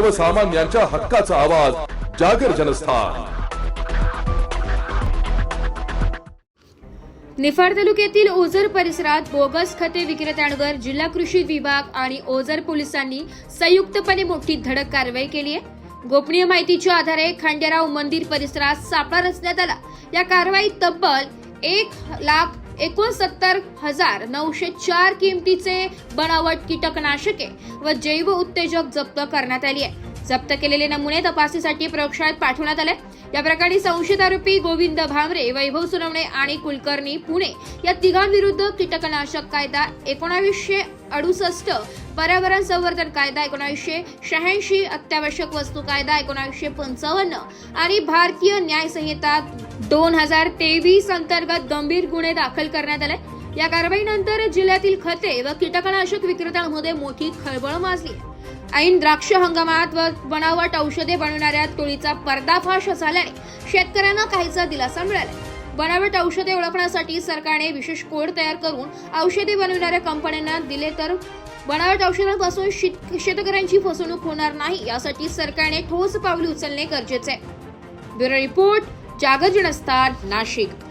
सर्वसामान्यांच्या हक्काचा आवाज जागर जनस्थान. निफाड तालुक्यातील ओझर परिसरात बोगस खते विक्रेत्यांवर जिल्हा कृषी विभाग आणि ओझर पोलिसांनी संयुक्तपणे मोठी धडक कारवाई केली आहे. गोपनीय माहितीच्या आधारे खांडेराव मंदिर परिसरात सापळा रचण्यात आला. या कारवाईत तब्बल एक लाख एकोणसत्तर हजार नऊशे चार किमतीचे बनावट कीटकनाशके व जैव उत्तेजक जप्त करण्यात आली आहे. जप्त केलेले नमुने तपासणीसाठी प्रयोगशाळेत पाठवण्यात आले. या प्रकरणी संशयित आरोपी गोविंद भामरे वैभव सुनवणे आणि कुलकर्णी पुणे या तिघांविरुद्ध कीटकनाशक कायदा एकोणावीसशे अडुसष्ट पर्यावरण संवर्धन कायदा एकोणावीसशे शहाऐंशी अत्यावश्यक वस्तू कायदा एकोणावीसशे पंचावन्न आणि भारतीय न्याय संहिता दोन हजार तेवीस अंतर्गत गंभीर गुन्हे दाखल करण्यात आले. या कारवाईनंतर जिल्ह्यातील खते व कीटकनाशक विक्रेत्यांमध्ये मोठी खळबळ माजली. ऐन द्राक्ष हंगामात व बनावट औषधे बनवणाऱ्या टोळीचा पर्दाफाश झाल्याने शेतकऱ्यांना काहीसा दिलासा मिळाला बनावट औषधे ओळखण्यासाठी सरकारने विशेष कोड तयार करून औषधे बनवणाऱ्या कंपन्यांना दिले तर बनावट औषधांपासून शेत- शेतकऱ्यांची फसवणूक होणार नाही यासाठी सरकारने ठोस पावले उचलणे गरजेचे आहे. ब्युरो रिपोर्ट जागर रस्ता नाशिक.